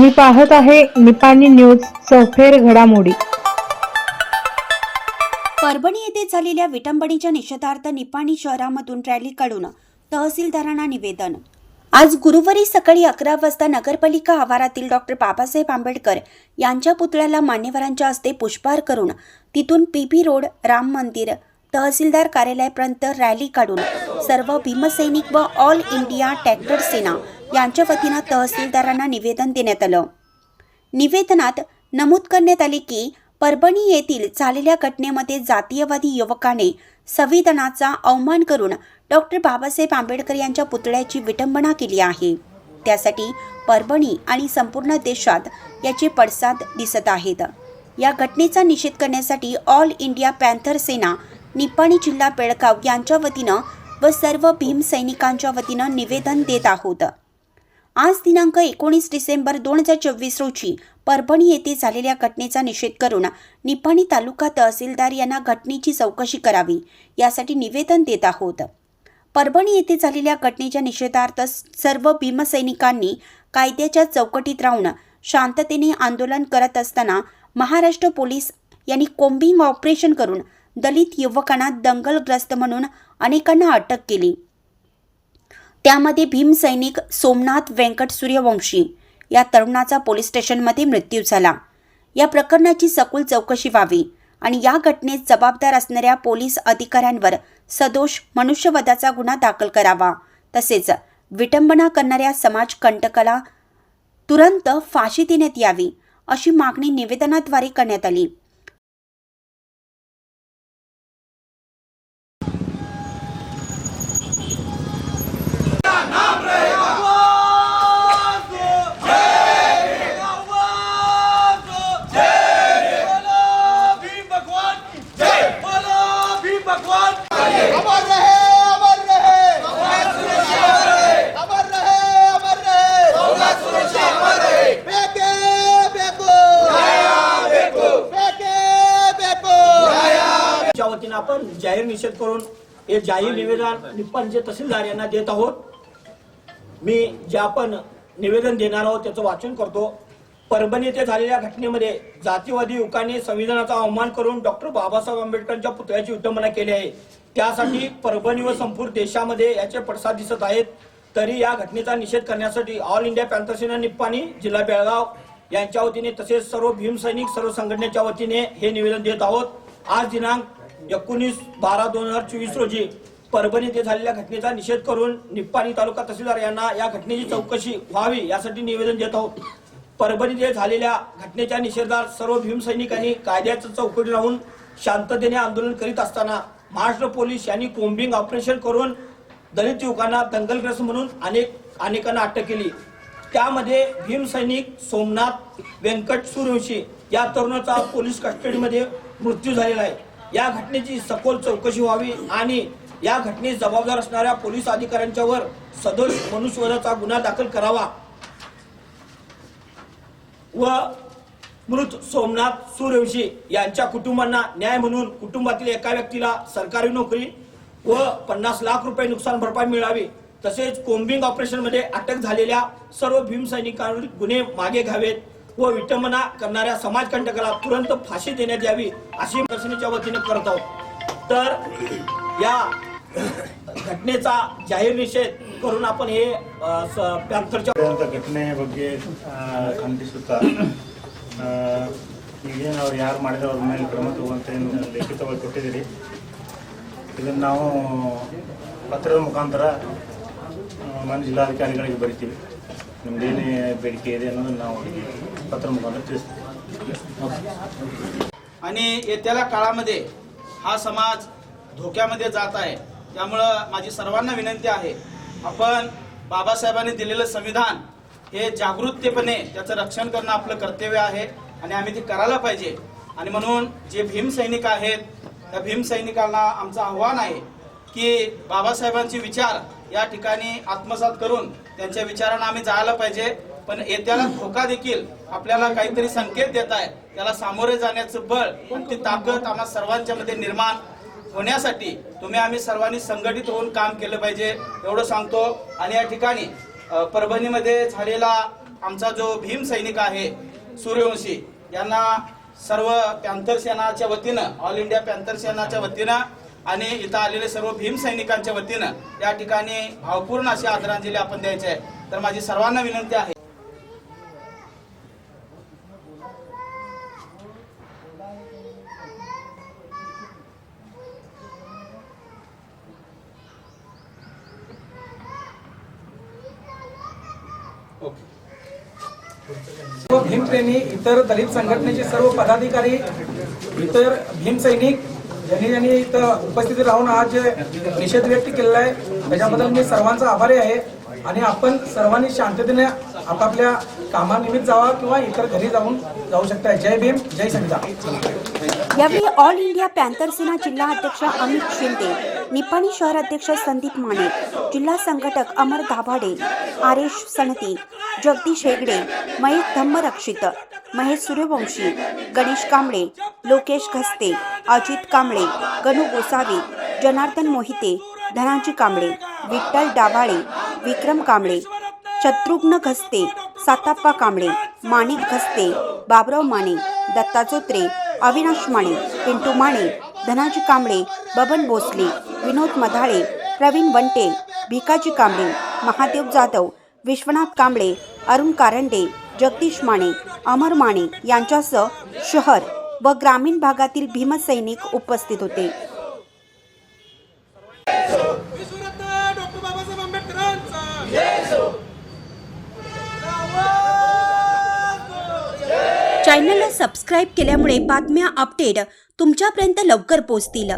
तुम्ही पाहत आहे निपाणी न्यूज चौफेर घडामोडी. परभणी येथे झालेल्या विटंबनेच्या निषेधार्थ निपाणी शहरामधून रॅली काढून तहसीलदारांना निवेदन. आज गुरुवारी सकाळी अकरा वाजता नगरपालिका आवारातील डॉक्टर बाबासाहेब आंबेडकर यांच्या पुतळ्याला मान्यवरांच्या हस्ते पुष्पहार करून तिथून पीपी रोड राम मंदिर तहसीलदार कार्यालयापर्यंत रॅली काढून सर्व भीमसैनिक व ऑल इंडिया ट्रॅक्टर सेना यांच्या वतीनं तहसीलदारांना निवेदन देण्यात आलं. निवेदनात नमूद करण्यात आले की परभणी येथील झालेल्या घटनेमध्ये जातीयवादी युवकाने संविधानाचा अवमान करून डॉक्टर बाबासाहेब आंबेडकर यांच्या पुतळ्याची विटंबना केली आहे. त्यासाठी परभणी आणि संपूर्ण देशात याचे पडसाद दिसत आहेत. या घटनेचा निषेध करण्यासाठी all India panther Sena Nipani जिल्हा बेळगाव यांच्या वतीनं व सर्व भीम सैनिकांच्या वतीनं निवेदन देत आहोत. आज दिनांक एकोणीस डिसेंबर दोन हजार चोवीस रोजी परभणी येथे झालेल्या घटनेचा निषेध करून निपाणी तालुका तहसीलदार यांना घटनेची चौकशी करावी यासाठी निवेदन देत आहोत. परभणी येथे झालेल्या घटनेच्या निषेधार्थ सर्व भीमसैनिकांनी कायद्याच्या चौकटीत राहून शांततेने आंदोलन करत असताना महाराष्ट्र पोलीस यांनी कोम्बिंग ऑपरेशन करून दलित युवकांना दंगलग्रस्त म्हणून अनेकांना अटक केली. त्यामध्ये भीमसैनिक सोमनाथ व्यंकट सूर्यवंशी या तरुणाचा पोलीस स्टेशनमध्ये मृत्यू झाला. या प्रकरणाची सखोल चौकशी व्हावी आणि या घटनेत जबाबदार असणाऱ्या पोलीस अधिकाऱ्यांवर सदोष मनुष्यवधाचा गुन्हा दाखल करावा. तसेच विटंबना करणाऱ्या समाजकंटकाला तुरंत फाशी देण्यात यावी अशी मागणी निवेदनाद्वारे करण्यात आली. वतीनं आपण जाहीर निषेध करून हे जाहीर निवेदन निप्पाणचे तहसीलदार यांना देत आहोत मी जे आपण निवेदन देणार आहोत त्याचं वाचन करतो. परभणी येथे झालेल्या घटनेमध्ये जातीवादी युवकांनी संविधानाचा अवमान करून डॉक्टर बाबासाहेब आंबेडकरांच्या पुतळ्याची विटंबना केली आहे. त्यासाठी परभणी व संपूर्ण देशामध्ये याचे पडसाद दिसत आहेत. तरी या घटनेचा निषेध करण्यासाठी all India panther Sena Nippani जिल्हा बेळगाव यांच्या वतीने तसेच सर्व भीमसैनिक सर्व संघटनेच्या वतीने हे निवेदन देत आहोत. आज दिनांक एकोणीस बारा दोन हजार चोवीस रोजी परभणी येथे झालेल्या घटनेचा निषेध करून निप्पाणी तालुका तहसीलदार यांना या घटनेची चौकशी व्हावी यासाठी निवेदन देत आहोत. परभणी येथे झालेल्या घटनेच्या निषेधात सर्व भीमसैनिकांनी कायद्याचं चौकटी राहून शांततेने आंदोलन करीत असताना महाराष्ट्र पोलीस यांनी कोम्बिंग ऑपरेशन करून दलित युवकांना दंगलग्रस्त म्हणून अनेक अनेकांना अटक केली. त्यामध्ये भीमसैनिक सोमनाथ व्यंकट सूर्यवंशी या तरुणाचा पोलीस कस्टडीमध्ये मृत्यू झालेला आहे. या घटनेची सखोल चौकशी व्हावी आणि या घटनेस जबाबदार असणाऱ्या पोलीस अधिकाऱ्यांच्यावर सदोष मनुष्यवधाचा गुन्हा दाखल करावा. व मृत सोमनाथ सूर्यवंशी यांच्या कुटुंबांना न्याय म्हणून कुटुंबातील एका व्यक्तीला सरकारी नोकरी व पन्नास लाख रुपये नुकसान भरपाई मिळावी. तसेच कोम्बिंग ऑपरेशनमध्ये अटक झालेल्या सर्व भीमसैनिकांवर गुन्हे मागे घ्यावेत. व विटंबना करणाऱ्या समाजकंटकाला तुरंत फाशी देण्यात यावी अशी प्रश्नाच्या वतीने करत आहोत तर या घटनेचा जाहीर निषेध करून आपण हे अ, स- पॅन्थरच्या ನಡೆದಂಥ ಘಟನೆ ಬಗ್ಗೆ ಆ, ಖಂಡಿಸುತ್ತಾ ಆ, ಈಗೇನು ಅವ್ರು ಯಾರು ಮಾಡಿದ್ರೆ ಅವ್ರ ಮೇಲೆ ಕ್ರಮ ತಗೊಂತ ಏನು ಲಿಖಿತವಾಗಿ ಕೊಟ್ಟಿದ್ದೀರಿ ಇದನ್ನು ನಾವು ಪತ್ರದ ಮುಖಾಂತರ ಆ, ಮಾನ್ಯ ಜಿಲ್ಲಾಧಿಕಾರಿಗಳಿಗೆ ಬರಿತೀವಿ ನಿಮ್ದೇನೇ ಬೇಡಿಕೆ ಇದೆ ಅನ್ನೋದನ್ನು ನಾವು ಅವರಿಗೆ ಪತ್ರ ಮುಖಾಂತರ ತಿಳಿಸ್ತೀವಿ आणि येत्याला काळामध्ये हा समाज धोक्यामध्ये जात आहे त्यामुळं माझी सर्वांना विनंती आहे आपण बाबासाहेबांनी दिलेलं संविधान हे जागृततेपणे त्याचं रक्षण करणं आपलं कर्तव्य आहे आणि आम्ही ते करायला पाहिजे आणि म्हणून जे भीमसैनिक आहेत त्या भीमसैनिकांना आमचं आव्हान आहे की बाबासाहेबांचे विचार या ठिकाणी आत्मसात करून त्यांच्या विचारांना आम्ही जायला पाहिजे. पण येत्याला धोका देखील आपल्याला काहीतरी संकेत देत आहे. त्याला सामोरे जाण्याचं बळ ती ताकद आम्हा सर्वांच्या मध्ये निर्माण होण्यासाठी तुम्ही आम्ही सर्वांनी संघटित होऊन काम केलं पाहिजे एवढं सांगतो. आणि या ठिकाणी परभणीमध्ये झालेला आमचा जो भीम सैनिक आहे सूर्यवंशी यांना सर्व पॅन्थर सेनाच्या वतीनं ऑल इंडिया पॅन्थर सेनाच्या वतीनं आणि इथं आलेले सर्व भीम सैनिकांच्या वतीनं या ठिकाणी भावपूर्ण अशी आदरांजली आपण द्यायची आहे. तर माझी सर्वांना विनंती आहे. सर्व भीमप्रेमी इतर दलित संघटनेचे सर्व पदाधिकारी इतर भीमसैनिक ज्यांनी ज्यांनी इथं उपस्थिती राहून आज जे निषेध व्यक्त केलेला आहे. त्याच्याबद्दल मी सर्वांचा आभारी आहे. आणि आपण सर्वांनी शांततेने आपापल्या कामानिमित्त जावा किंवा इतर घरी जाऊन जाऊ शकता. जय भीम जय संजा यावेळी ऑल इंडिया पॅन्थर सेना जिल्हा अध्यक्ष अमित शिंदे निपाणी शहर अध्यक्ष संदीप माने जिल्हा संघटक अमर दाभाडे आरेश सणती जगदीश हेगडे मयत धम्मरक्षित महेश सूर्यवंशी गणेश कांबळे लोकेश घस्ते अजित कांबळे गणू गोसावे जनार्दन मोहिते धनाजी कांबळे विठ्ठल डाबाळे विक्रम कांबळे शत्रुघ्न घस्ते साताप्पा कांबळे माणिक घस्ते बाबराव माने दत्ता जोत्रे अविनाश माने पिंटू माने धनाजी कांबळे बबन भोसले विनोद मधाळे प्रवीण वंटे भिकाजी कांबळे महादेव जाधव विश्वनाथ कांबळे अरुण कारंडे जगदीश माने अमर माने यांच्यासह शहर व ग्रामीण भागातील भीमसैनिक उपस्थित होते. चॅनलला सबस्क्राईब केल्यामुळे बातम्या अपडेट तुमच्यापर्यंत लवकर पोहोचतील.